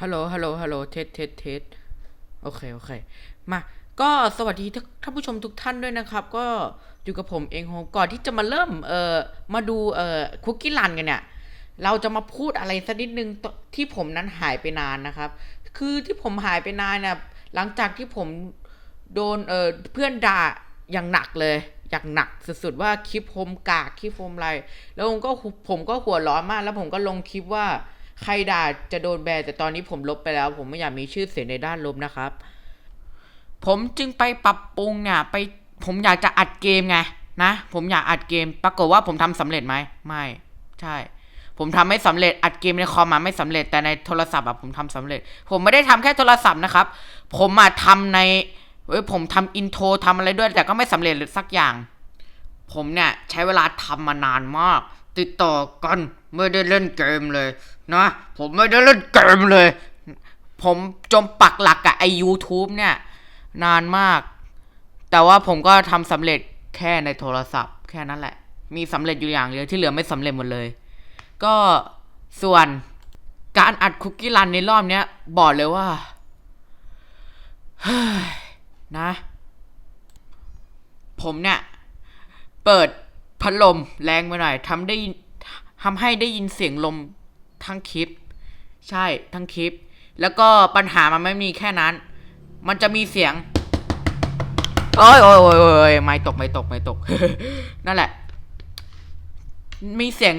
ฮัลโหล ฮัลโหล ฮัลโหล เทสเทสเทสโอเค โอเค มา ก็สวัสดีท่านผู้ชมทุกท่านด้วยนะครับ ก็อยู่กับผมเองโฮมก่อนที่จะมาเริ่ม เอ่อ มาดู เอ่อ คุกกี้รันกันเนี่ย เราจะมาพูดอะไรสักนิดนึงที่ผมนั้นหายไปนานนะครับ คือที่ผมหายไปนานเนี่ย หลังจากที่ผมโดน เอ่อ เพื่อนด่าอย่างหนักเลย อย่างหนักสุดๆว่าคลิปผมกาก คลิปผมไร แล้วผมก็ ผมก็หัวร้อนมาก แล้วผมก็ลงคลิปว่า ใครด่าจะโดนแบนแต่ตอนนี้ผมลบไปแล้ว ผมไม่อยากมีชื่อเสียงในด้านลบนะครับ ผมจึงไปปรับปรุงเนี่ยไปผมอยากจะอัดเกมไงนะผมอยากอัดเกม ปรากฏว่าผมทำสำเร็จไหมไม่ใช่ ผมทำไม่สำเร็จอัดเกมในคอมมาไม่สำเร็จแต่ในโทรศัพท์อะผมทำสำเร็จ ผมไม่ได้ทำแค่โทรศัพท์นะครับ ผมมาทำในเว้ยผมทำอินโทรทำอะไรด้วย แต่ก็ไม่สำเร็จเลยสักอย่าง ผมเนี่ยใช้เวลาทำมานานมาก ติดต่อกัน ไม่ได้เล่นเกมเลยนะผมไม่ได้เล่นเกมเลย ผมจมปักหลักกับไอ YouTube เนี่ย นานมาก แต่ว่าผมก็ทำสำเร็จแค่ในโทรศัพท์ แค่นั้นแหละ มีสำเร็จอยู่อย่างเดียวที่เหลือไม่สำเร็จหมดเลย ก็ส่วนการอัดคุกกี้รันในรอบเนี้ย บอกเลยว่าเฮ้ยนะ ผมเนี่ย เปิดพัดลมแรงไปหน่อยทำได้ ทำให้ได้ยินเสียงลมทั้งคลิป ใช่ทั้งคลิป แล้วก็ปัญหามันไม่มีแค่นั้น มันจะมีเสียงโอ้ยโอ้ยโอ้ยโอ้ยไม่ตกไม่ตกไม่ตก นั่นแหละ มีเสียง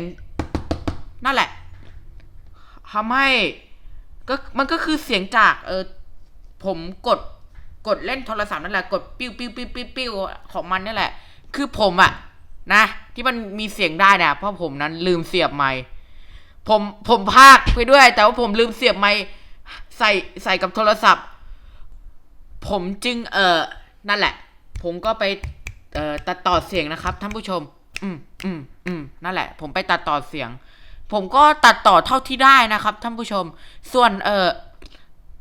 นั่นแหละทำให้ก็มันก็คือเสียงจากเออผมกดกดเล่นโทรศัพท์นั่นแหละกดปิ้วปิ้วปิ้วปิ้วปิ้วของมันนี่แหละ คือผมอะนะ ที่มันมีเสียงได้เนี่ยเพราะผมนั้นลืมเสียบไมค์ผมผมพากไปด้วย แต่ว่าผมลืมเสียบไมค์ใส่ใส่กับโทรศัพท์ ผมจึง เออนั่นแหละ ผมก็ไป เอ่อตัดต่อเสียงนะครับ ท่านผู้ชม อืมอืมอืมนั่นแหละ ผมไปตัดต่อเสียง ผมก็ตัดต่อเท่าที่ได้นะครับ ท่านผู้ชม ส่วนเออ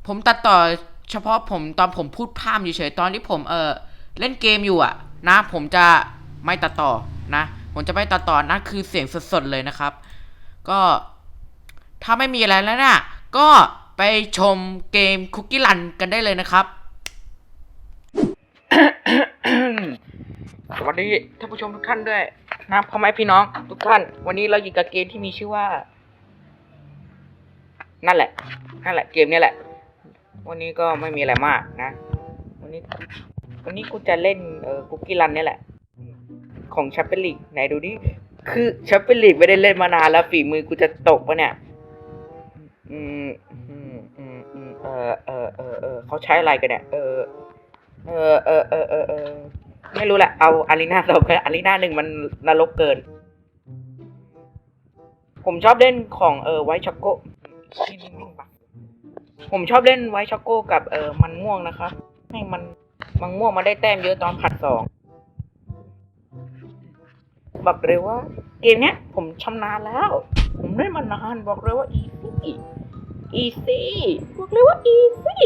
ผมตัดต่อเฉพาะผมตอนผมพูดพร่เฉยๆตอนที่ผมเออเล่นเกมอยู่อะนะ ผมจะไม่ตัดต่อนะ ผมจะไม่ตัดต่อนั่นคือเสียงสดๆเลยนะครับ ก็ถ้าไม่มีอะไรแล้วน่ะก็ไปชมเกมคุกกี้รันกันได้เลยนะครับ สวัสดีท่านผู้ชมทุกท่านด้วยนะพ่อแม่พี่น้องทุกท่าน วันนี้เราอยู่กับเกมที่มีชื่อว่า นั่นแหละ นั่นแหละ เกมนี้แหละ วันนี้ก็ไม่มีอะไรมากนะ วันนี้ วันนี้กูจะเล่นเออคุกกี้รันนี่แหละ ของแชมเปี้ยนลีกไหนดูดิคือแชมเปี้ยนลีกไม่ได้เล่นมานานแล้วฝีมือกูจะตกปะเนี่ย อืมอืมอืมอืมเออเออเออเออเขาใช้อะไรกันเนี่ย เออ เออเออเออเออเออไม่รู้แหละ เอาอารีนาสองกันอารีนาหนึ่งมันนรกเกิน ผมชอบเล่นของเออไวช็อกโกผมชอบเล่นไวช็อกโกกับเออมันม่วงนะครับให้มันมันม่วงมาได้แต้มเยอะตอนผัดสอง บอกเลยว่า เกมเนี้ยผมชำนาญแล้ว ผมเล่นมานานบอกเลยว่า easy easy บอกเลยว่า easy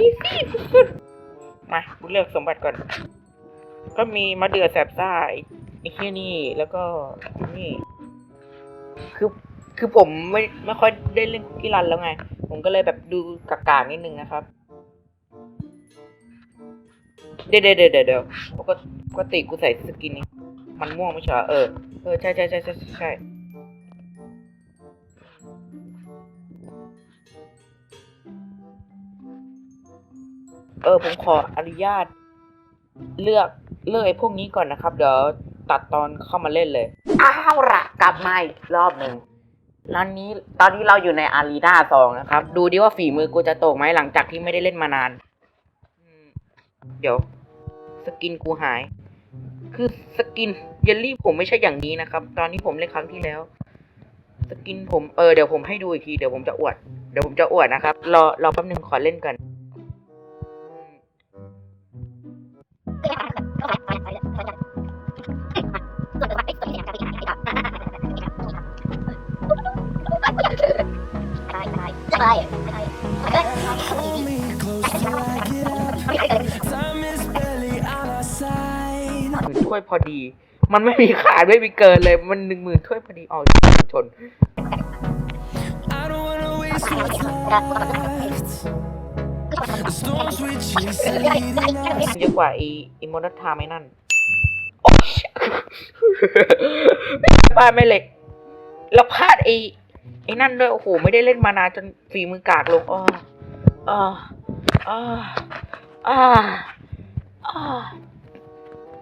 easy สุดๆมากูเลือกสมบัติก่อน ก็มีมะเดื่อแสบซ่าไอ้ไอ้เฮียนี่แล้วก็นี่ คือคือผมไม่ไม่ค่อยได้เล่นคุกกี้รันแล้วไง ผมก็เลยแบบดูกากานิดนึงนะครับเดี๋ยวเดี๋ยวเดี๋ยวเดี๋ยวปกติปกติกูใส่สกินนี้ มันม่วงไม่ใช่เหรอเออ เออ ใช่ใช่ใช่ใช่ใช่เออ ผมขออนุญาต เลือกเลือกไอ้พวกนี้ก่อนนะครับ เดี๋ยวตัดตอนเข้ามาเล่นเลย อ้าวละกลับมาอีกรอบหนึ่งร้านนี้ตอนนี้เราอยู่ในอารีนาสองนะครับ ดูดิว่าฝีมือกูจะตกไหมหลังจากที่ไม่ได้เล่นมานานอืมเดี๋ยว สกินกูหาย คือสกินเยลลี่ผมไม่ใช่อย่างนี้นะครับ ตอนที่ผมเล่นครั้งที่แล้ว สกินผมเออเดี๋ยวผมให้ดูอีกทีเดี๋ยวผมจะอวดเดี๋ยวผมจะอวดนะครับ รอรอแป๊บหนึงขอเล่นกันอืม ถ้วยพอดี มันไม่มีขาดไม่มีเกินเลย มันหนึ่งหมื่นถ้วยพอดีอ๋อชน เยอะกว่าอีอีโมนัทาไม่นั่น โอ้ยบ้านไม่เหล็ก แล้วพลาดไอ้ไอ้นั่นด้วยโอ้โห ไม่ได้เล่นมานานจนฝีมือกากลงอ้ออ้ออ้ออ้ออ้อ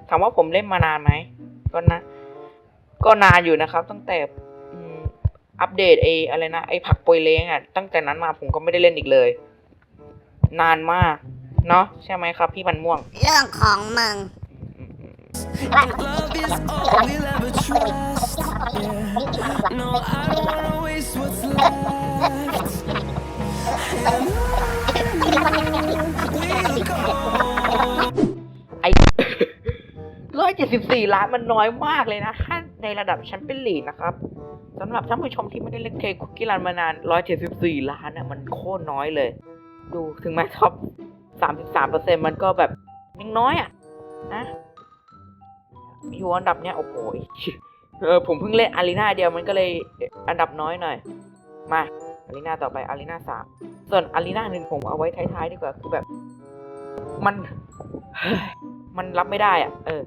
ถามว่าผมเล่นมานานไหมก็นะ ก็นานอยู่นะครับ ตั้งแต่อืมอัปเดตไอ้อะไรนะไอ้ผักโปยเล้งอะตั้งแต่นั้นมาผมก็ไม่ได้เล่นอีกเลย นานมากเนาะใช่ไหมครับ พี่มันม่วง เรื่องของมึง จ็ดสิบสี่ล้านมันน้อยมากเลยนะถ้าในระดับแชมเปี้ยนลีกนะครับสำหรับท่านผู้ชมที่ไม่ได้เล่นเคคุกกี้รันมานานร้อยเจ็ดสิบสี่ล้านนะมันโคตรน้อยเลย ดูถึงแม้ท็อป 33%มันก็แบบยังน้อยอะนะอยู่อันดับเนี้ยโอ้โหเออผมเพิ่งเล่นอารีนาเดียวมันก็เลยอันดับน้อยหน่อย มาอารีนาต่อไปอารีนาสามส่วนอารีนาหนึ่งผมเอาไว้ท้ายๆดีกว่าคือแบบ มันมันรับไม่ได้อะ เออ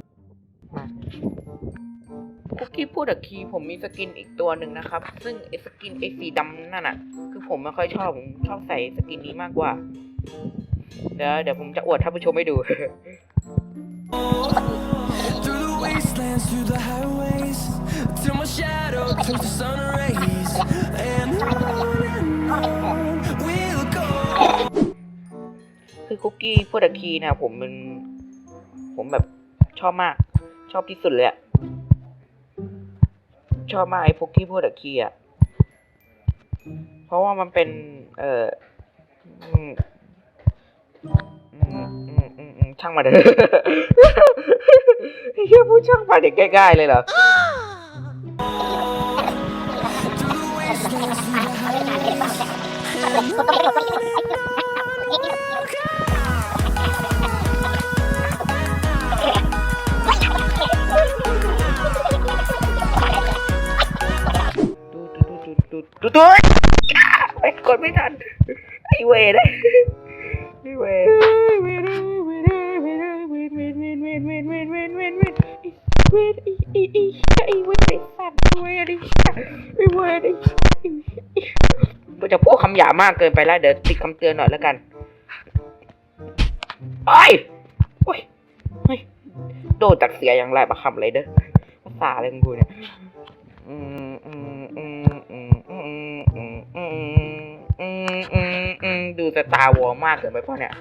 คุกกี้พูดอะคีผมมีสกินอีกตัวหนึ่งนะครับ ซึ่งไอสกินไอสีดำนั่นอะคือผมไม่ค่อยชอบผมชอบใส่สกินนี้มากกว่า เดี๋ยวเดี๋ยวผมจะอวดท่านผู้ชมให้ดู Through the wastelands, through the highways, till my shadow turns to sun rays. And on and on we'll go. คือคุกกี้พูดอะคีนี่ยผมมันผมแบบชอบมากชอบที่สุดเลยอะ ชอบมากไอ้คุกกี้พูดอะคีอะเพราะว่ามันเป็น เอออืมอืมอืมอืมอืมช่างมาเถอะเฮียพูดช่างมาเด็กง่ายๆเลยเหรอ ดูตัวไปกดไม่ทันไอเวเลยไอเวเวทอีอีอีไอ้เวทไอ้สัตว์เวทไอ้ไอ้เวทไอจะพูดคำหยาบมากเกินไปแล้วเดี๋ยวติดคำเตือนหน่อยแล้วกันไอ้โอ้ยเฮ้ยโดนตักเสียอย่างไรประคำเลยเด้อภาษาอะไรของกูเนี่ย อืมอืม ดูสตาร์วอลมากเกินไปป่ะเนี่ย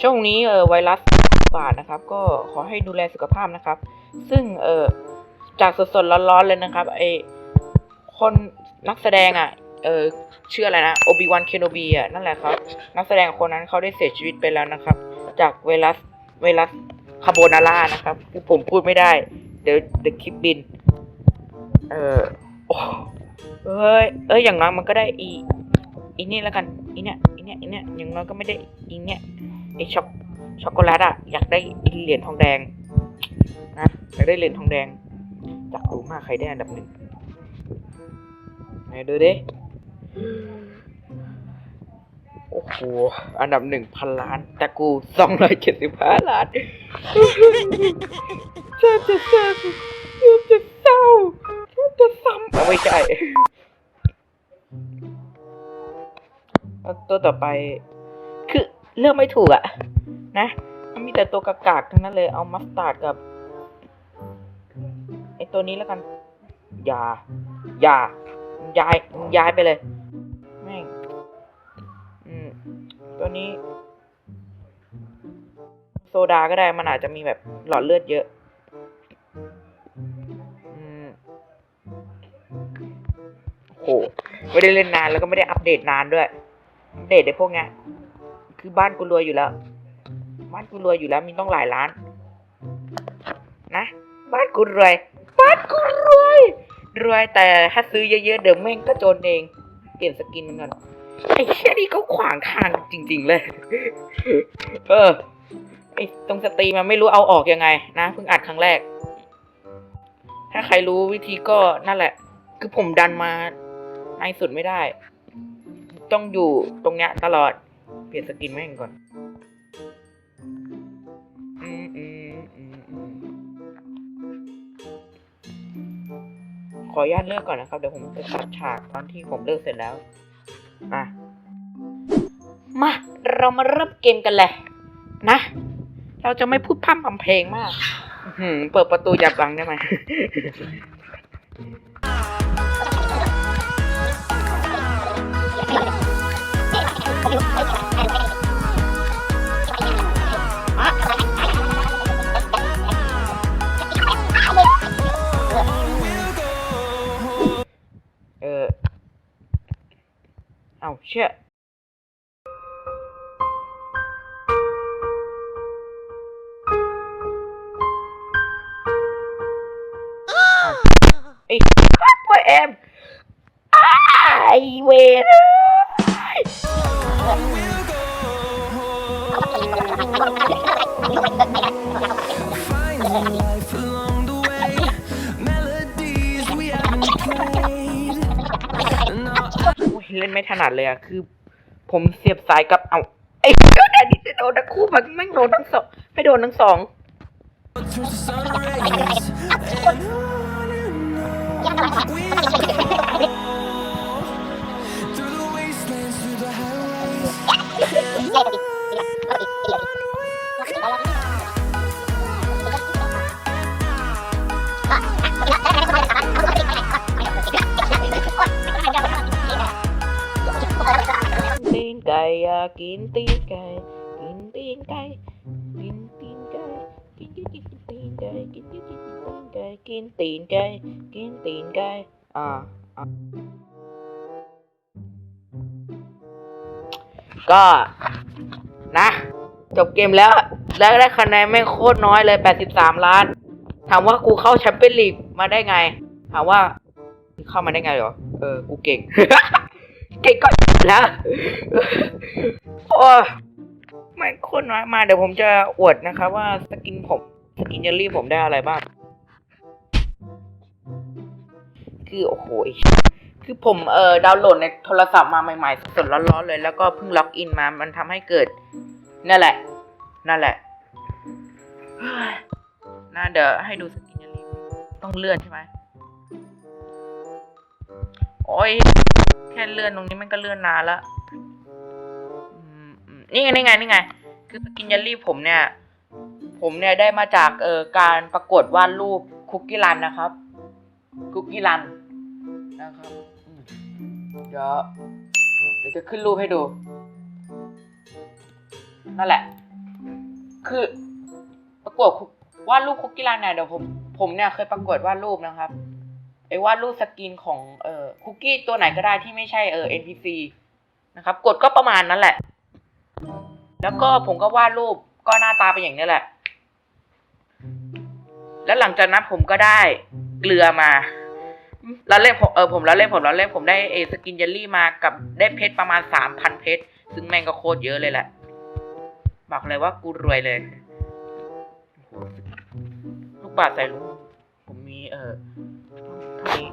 ช่วงนี้เออไวรัสระบาดนะครับ ก็ขอให้ดูแลสุขภาพนะครับ ซึ่งเออจากสดๆร้อนๆเลยนะครับไอคนนักแสดงอะ เออชื่ออะไรนะโอบิวันเคโนบีอะนั่นแหละครับ นักแสดงคนนั้นเขาได้เสียชีวิตไปแล้วนะครับ จากไวรัสไวรัสคาโบนาร่านะครับผมพูดไม่ได้ เดี๋ยวเดี๋ยวคลิปบิน เออเอ้ย เอ้ย อย่างน้อยมันก็ได้อี อีนี่แล้วกันอีเนี่ยอีเนี่ยอีเนี่ยอย่างน้อยก็ไม่ได้อีเนี่ยไอช็อกช็อกโกแลตอะอยากได้เหรียญทองแดงนะอยากได้เหรียญทองแดงอยากรู้มากใครได้อันดับหนึ่งไหนดูดิโอ้โห อันดับหนึ่งพันล้าน แต่กูสองร้อยเจ็ดสิบห้าล้านฉันจะเศร้าฉันจะเศร้าฉันจะซ้ำไม่ใช่ ตัวต่อไป คือเลือกไม่ถูกอะนะมันมีแต่ตัวกากๆทั้งนั้นเลย เอามัสตาร์ดกับไอตัวนี้แล้วกัน อย่า อย่า ย้าย ย้ายไปเลยแม่งอืมตัวนี้ โซดาก็ได้ มันอาจจะมีแบบหลอดเลือดเยอะอืมโหไม่ได้เล่นนานแล้วก็ไม่ได้อัปเดตนานด้วย เดตไอ้พวกเนี้ยคือบ้านกูรวยอยู่แล้ว บ้านกูรวยอยู่แล้วมีต้องหลายล้าน นะ บ้านกูรวย บ้านกูรวย รวยแต่ถ้าซื้อเยอะๆเดี๋ยวแม่งก็จนเอง เปลี่ยนสกินมันก่อนไอ้แค่นี้เขาขวางทางจริง ๆ เลย เออไอ้ตรงสตรีมันไม่รู้เอาออกยังไง นะเพิ่งอัดครั้งแรก ถ้าใครรู้วิธีก็นั่นแหละ คือผมดันมาให้สุดไม่ได้ ต้องอยู่ตรงเนี้ยตลอด เปลี่ยนสกินแม่งก่อนอืมอืมอืมอืมขออนุญาตเลือกก่อนนะครับ เดี๋ยวผมจะตัดฉากตอนที่ผมเลือกเสร็จแล้วอะมา เรามาเริ่มเกมกันเลยนะ เราจะไม่พูดพร่ำทำเพลงมาก อื้อหือเปิดประตูหยับบังได้ไหม ไอ้พ่อเอ็มไอ้เวร Finding life along the way, melodies we haven't played. No, โอ้ยเล่นไม่ถนัดเลยอะคือ ผมเสียบสายกับเอาไอ้ก็ได้ดิจะโดนทั้งคู่มันไม่โดนทั้งสองไม่โดนทั้งสอง kín kín kín tin cay kín kín kín tin cay kín tin cay kín tin cay อ่าก็นะ จบเกมแล้ว แล้วได้คะแนนไม่โคตรน้อยเลย 83 ล้าน ถามว่ากูเข้าแชมเปี้ยนลีกมาได้ไง ถามว่าเข้ามาได้ไงเหรอ เออ กูเก่ง เก่งก็แล้วโอ้ไม่โคนน้อยมาเดี๋ยวผมจะอวดนะครับว่าสกินผม สกินเยลลี่ผมได้อะไรบ้าง คือโอ้โหคือผมเอ่อดาวน์โหลดในโทรศัพท์มาใหม่ ๆ สดๆร้อนๆเลย แล้วก็เพิ่งล็อกอินมา มันทำให้เกิด นั่นแหละ นั่นแหละน่าเดี๋ยวให้ดูสกินเยลลี่ต้องเลื่อนใช่ไหมโอ้ยแค่เลื่อนตรงนี้มันก็เลื่อนนานละนี่ไงนี่ไงนี่ไง คือสกินเยลลี่ผมเนี่ย ผมเนี่ยได้มาจากเอ่อการประกวดวาดรูปคุกกี้รันนะครับ คุกกี้รันนะครับอืมเดี๋ยวเดี๋ยวจะขึ้นรูปให้ดู นั่นแหละ คือประกวดคุกวาดรูปคุกกี้รันเนี่ยเดี๋ยวผมผมเนี่ยเคยประกวดวาดรูปนะครับไอ้วาดรูปสกินของเอ่อคุกกี้ตัวไหนก็ได้ที่ไม่ใช่เอ่อ NPC นะครับกดก็ประมาณนั้นแหละ แล้วก็ผมก็วาดรูปก็หน้าตาเป็นอย่างนี้แหละ แล้วหลังจากนั้นผมก็ได้เกลือมาแล้วเล่ผมเออผมแล้วเล่ผมแล้วเล่ผมได้เอสกินเยลลี่มากับได้เพชรประมาณสามพันเพชรซึ่งแม่งก็โคตรเยอะเลยแหละ บอกเลยว่ากูรวยเลยลูกบาศก์ใส่ลุงผมมีเออเท่านี้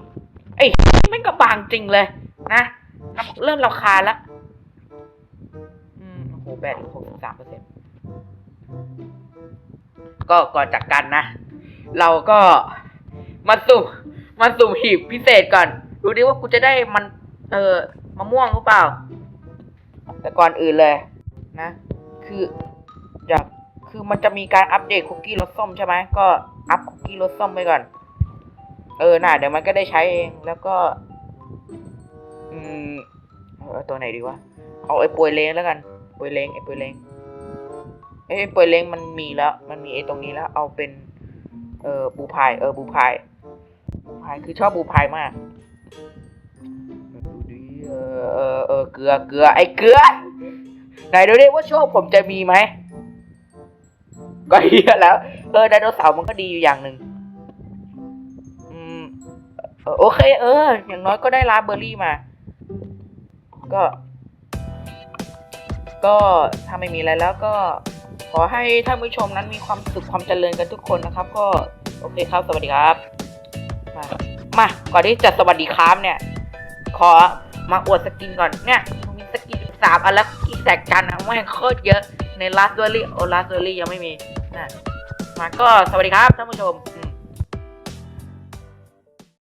เอ้ยแม่งก็บางจริงเลย นะเริ่มราคาญละอืมโอ้โหแบตหกสิบสามเปอร์เซ็นต์ ก็ก่อนจากกันนะ เราก็มาสุ่มมาสุ่มหีบพิเศษก่อน ดูดิว่ากูจะได้มัน เออมะม่วงหรือเปล่า แต่ก่อนอื่นเลย นะ คืออยากคือมันจะมีการอัปเดตคุกกี้รสส้มใช่ไหมก็อัพคุกกี้รสส้มไปก่อน เออน่ะเดี๋ยวมันก็ได้ใช้เองแล้วก็ อืมเอาตัวไหนดีวะเอาไอ้ปวยเลงแล้วกันปวยเลงไอ้ปวยเลง เอ้ยไอ้ปวยเลงมันมีแล้ว มันมีไอ้ตรงนี้แล้ว เอาเป็น เออบูพายเออบูพายบูพายคือชอบบูพายมากดูดิเออเออเออเกลือเกลือไอ้เกลือไหนดูดิว่าโชคผมจะมีไหมก็เฮียแล้วเออไดโนเสาร์มันก็ดีอยู่อย่างหนึ่งอืมโอเค เออ อย่างน้อยก็ได้ราเบอร์รี่มา ก็ ก็ถ้าไม่มีอะไรแล้วก็ ขอให้ท่านผู้ชมนั้นมีความสุขความเจริญกันทุกคนนะครับ ก็โอเคครับ สวัสดีครับ มามาก่อนที่จะสวัสดีครับเนี่ย ขอมาอวดสกินก่อนเนี่ยมีสกินสามอันแล้วอีกแสกกันนะแม่งโคตรเยอะในลาสเวอรี่โอลาสเวอรี่ยังไม่มีนะมาก็สวัสดีครับท่านผู้ชมม